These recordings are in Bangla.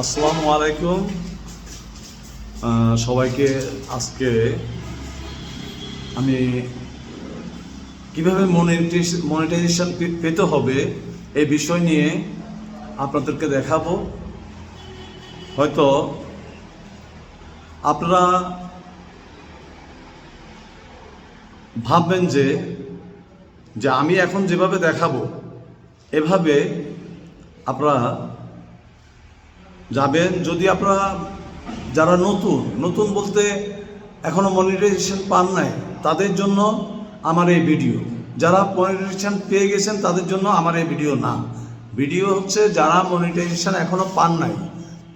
আসসালামু আলাইকুম। সবাইকে আজকে আমি কীভাবে মনিটাইজেশন পেতে হবে এই বিষয় নিয়ে আপনাদেরকে দেখাবো। হয়তো আপনারা ভাববেন যে যে আমি এখন যেভাবে দেখাবো, এভাবে আপনারা যাবেন যদি আপনারা যারা নতুন নতুন বলতে এখনও মনিটাইজেশন পান নাই, তাদের জন্য আমার এই ভিডিও যারা মনিটাইজেশন পেয়ে গেছেন, তাদের জন্য আমার এই ভিডিও না। ভিডিও হচ্ছে যারা মনিটাইজেশন এখনও পান নাই,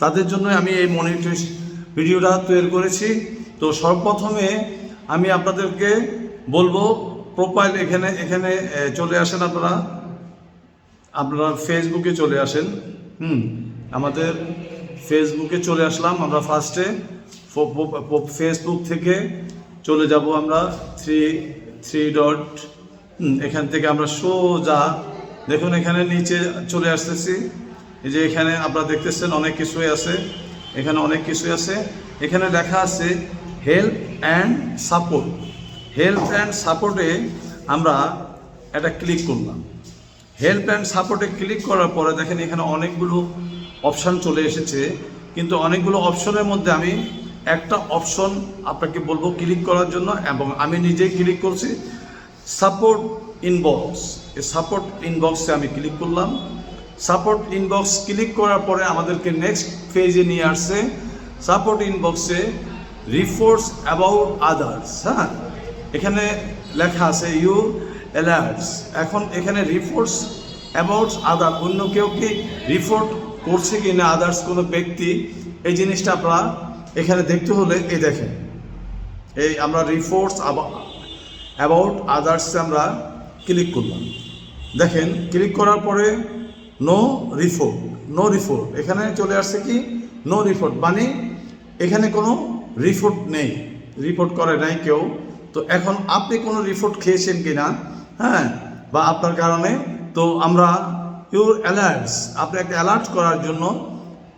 তাদের জন্য আমি এই মনিটাইজেশন ভিডিওটা তৈরি করেছি। তো সর্বপ্রথমে আমি আপনাদেরকে বলব প্রোফাইল এখানে এখানে চলে আসেন আপনারা। আপনারা ফেসবুকে চলে আসেন। হুম। আমাদের ফেসবুকে চলে আসলাম আমরা ফার্স্টে ফেসবুক থেকে চলে যাব আমরা থ্রি থ্রি ডট এখান থেকে আমরা সোজা। দেখুন এখানে নিচে চলে আসতেছি। এই যে এখানে আপনারা দেখতেছেন অনেক কিছুই আছে। এখানে অনেক কিছুই আছে। এখানে লেখা আছে help and support help and সাপোর্টে আমরা এটা ক্লিক করলাম। হেল্প অ্যান্ড সাপোর্টে ক্লিক করার পরে দেখেন এখানে অনেকগুলো অপশান চলে এসেছে, কিন্তু অনেকগুলো অপশনের মধ্যে আমি একটা অপশন আপনাকে বলব ক্লিক করার জন্য এবং আমি নিজেই ক্লিক করছি সাপোর্ট ইনবক্স এই সাপোর্ট ইনবক্সে আমি ক্লিক করলাম। সাপোর্ট ইনবক্স ক্লিক করার পরে আমাদেরকে নেক্সট পেজে নিয়ে আসছে সাপোর্ট ইনবক্সে রিফোর্স অ্যাবাউট আদার্স হ্যাঁ? এখানে লেখা আছে ইউ অ্যালার্টস এখন এখানে রিপোর্টস অ্যাবাউট আদার অন্য কেউ কি রিপোর্ট করছে কি না আদার্স কোনো ব্যক্তি, এই জিনিসটা আপনারা এখানে দেখতে হলে এই দেখেন। এই আমরা রিপোর্টস অ্যাবাউট আদার্সে আমরা ক্লিক করলাম। দেখেন ক্লিক করার পরে নো রিপোর্ট নো রিপোর্ট এখানে চলে আসছে কি? নো রিপোর্ট মানে এখানে কোনো রিপোর্ট নেই। রিপোর্ট করে নাই কেউ। তো এখন আপনি কোনো রিপোর্ট খেয়েছেন কি না হ্যাঁ বা আপনার কারণে। তো আমরা ইউর অ্যালার্টস আপনি একটা অ্যালার্ট করার জন্য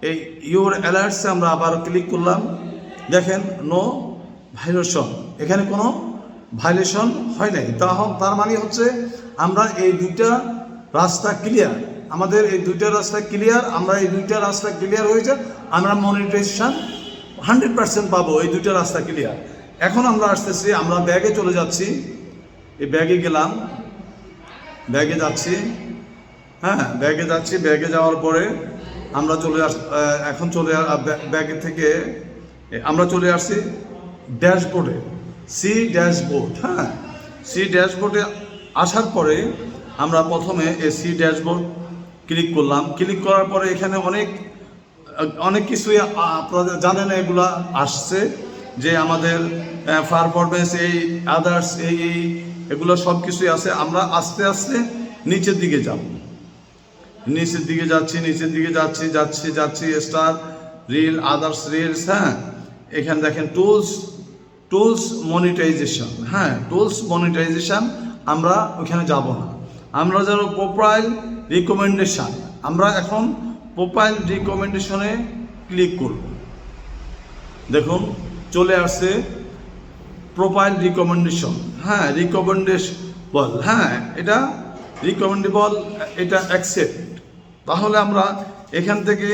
এই ইউর অ্যালার্টসে আমরা আবার ক্লিক করলাম। দেখেন নো ভাইলেশন এখানে কোনো ভাইলেশন হয় নাই। তা তার মানে হচ্ছে আমরা এই দুইটা রাস্তা ক্লিয়ার আমাদের এই দুইটা রাস্তা ক্লিয়ার আমরা এই দুইটা রাস্তা ক্লিয়ার হয়েছে। আমরা মনিটাইজেশন হান্ড্রেড পার্সেন্ট পাবো এই দুইটা রাস্তা ক্লিয়ার এখন আমরা আসতেছি, আমরা ব্যাগে চলে যাচ্ছি। এই ব্যাগে গেলাম। ব্যাগে যাচ্ছি। হ্যাঁ ব্যাগে যাচ্ছি, ব্যাগে যাওয়ার পরে আমরা চলে আস এখন চলে ব্যাগে থেকে আমরা চলে আসছি ড্যাশবোর্ডে, সি ড্যাশবোর্ড হ্যাঁ। সি ড্যাশবোর্ডে আসার পরে আমরা প্রথমে এই সি ড্যাশবোর্ড ক্লিক করলাম। ক্লিক করার পরে এখানে অনেক অনেক কিছুই আপনারা জানেন এগুলা আসছে, যে আমাদের পারফরমেন্স এই আদার্স এই এই, এগুলো সব কিছুই আছে। আমরা আস্তে আস্তে নিচের দিকে যাব। নিচের দিকে যাচ্ছি, নিচের দিকে যাচ্ছি যাচ্ছি যাচ্ছি স্টার রিল আদার্স রিলস হ্যাঁ? এখানে দেখেন টুলস টুলস মনিটাইজেশন হ্যাঁ? টুলস মনিটাইজেশন আমরা ওখানে যাব না। আমরা যাব প্রোফাইল রিকমেন্ডেশন আমরা এখন প্রোফাইল রিকমেন্ডেশনে ক্লিক করব। দেখুন, চলে আসছে প্রোফাইল রিকমেন্ডেশন হ্যাঁ? রিকমেন্ডেবল হ্যাঁ? এটা রিকমেন্ডেবল এটা অ্যাকসেপ্ট তাহলে আমরা এখান থেকে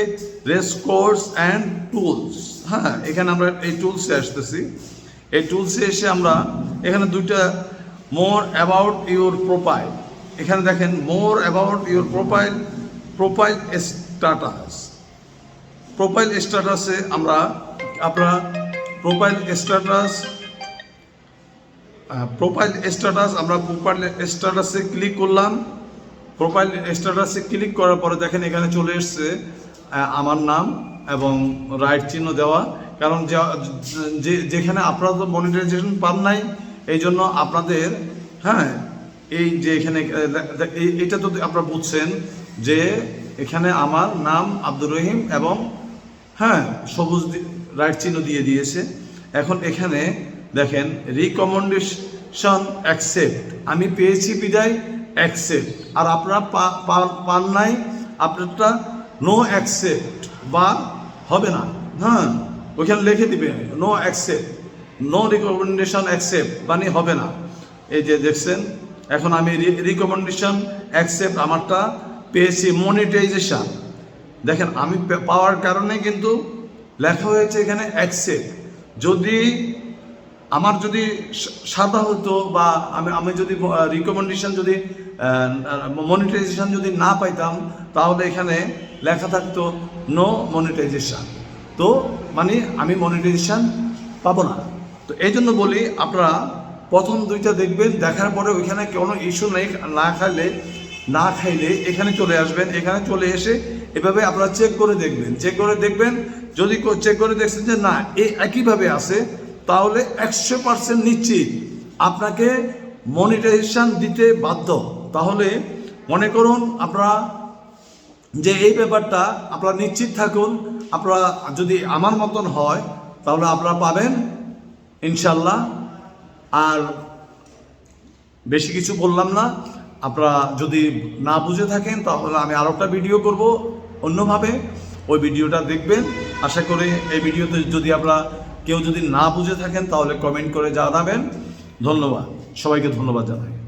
রেস কোর্স অ্যান্ড টুলস হ্যাঁ এখানে আমরা এই টুলসে আসতেছি। এই টুলসে এসে আমরা এখানে দুইটা মোর অ্যাবাউট ইউর প্রোফাইল এখানে দেখেন more about your profile profile status profile স্ট্যাটাসে আমরা আপনারা প্রোফাইল স্ট্যাটাস প্রোফাইল স্ট্যাটাস আমরা প্রোফাইল স্ট্যাটাসে ক্লিক করলাম। প্রোফাইল স্ট্যাটাসে ক্লিক করার পরে দেখেন এখানে চলে এসছে আমার নাম এবং রাইট চিহ্ন দেওয়া। কারণ যেখানে আপনারা তো মনিটাইজেশন পান নাই, এই জন্য আপনাদের হ্যাঁ এই যে এখানে এটা তো আপনারা বুঝছেন যে এখানে আমার নাম আব্দুর রহিম এবং হ্যাঁ সবুজ রাইট চিহ্ন দিয়ে দিয়েছে। এখন এখানে দেখেন রিকমেন্ডেশন অ্যাকসেপ্ট আমি পেয়েছি বিদায়। অ্যাকসেপ্ট আর আপনারা পান নাই, আপনারটা নো অ্যাকসেপ্ট বা হবে না। হ্যাঁ ওইখানে লিখে দিবে no accept no recommendation accept মানে হবে না। এই যে দেখছেন, এখন আমি রিকমেন্ডেশন অ্যাকসেপ্ট আমারটা পেয়েছি মনিটাইজেশন দেখেন, আমি পাওয়ার কারণে কিন্তু লেখা হয়েছে এখানে অ্যাকসেপ্ট যদি আমার যদি সাদা হতো বা আমি আমি যদি রিকমেন্ডেশন যদি মনিটাইজেশন যদি না পাইতাম, তাহলে এখানে লেখা থাকতো নো মনিটাইজেশন তো মানে আমি মনিটাইজেশন পাবো না। তো এই জন্য বলি, আপনারা প্রথম দুইটা দেখবেন, দেখার পরে ওইখানে কোনো ইস্যু নেই, না খাইলে না খাইলে এখানে চলে আসবেন। এখানে চলে এসে এভাবে আপনারা চেক করে দেখবেন। চেক করে দেখবেন, যদি চেক করে দেখছেন যে না এই একইভাবে আছে তাহলে একশো পার্সেন্ট নিশ্চিত আপনাকে মনিটাইজেশন দিতে বাধ্য। তাহলে মনে করুন আপনারা যে এই ব্যাপারটা আপনারা নিশ্চিত থাকুন, আপনারা যদি আমার মতন হয়, তাহলে আপনারা পাবেন ইনশাল্লাহ আর বেশি কিছু বললাম না। আপনারা যদি না বুঝে থাকেন, তাহলে আমি আরও একটা ভিডিও করব অন্যভাবে। ওই ভিডিওটা দেখবেন। আশা করি এই ভিডিওতে যদি আপনারা কেউ যদি না বুঝে থাকেন তাহলে কমেন্ট করে জানাবেন। ধন্যবাদ। সবাইকে ধন্যবাদ জানাই।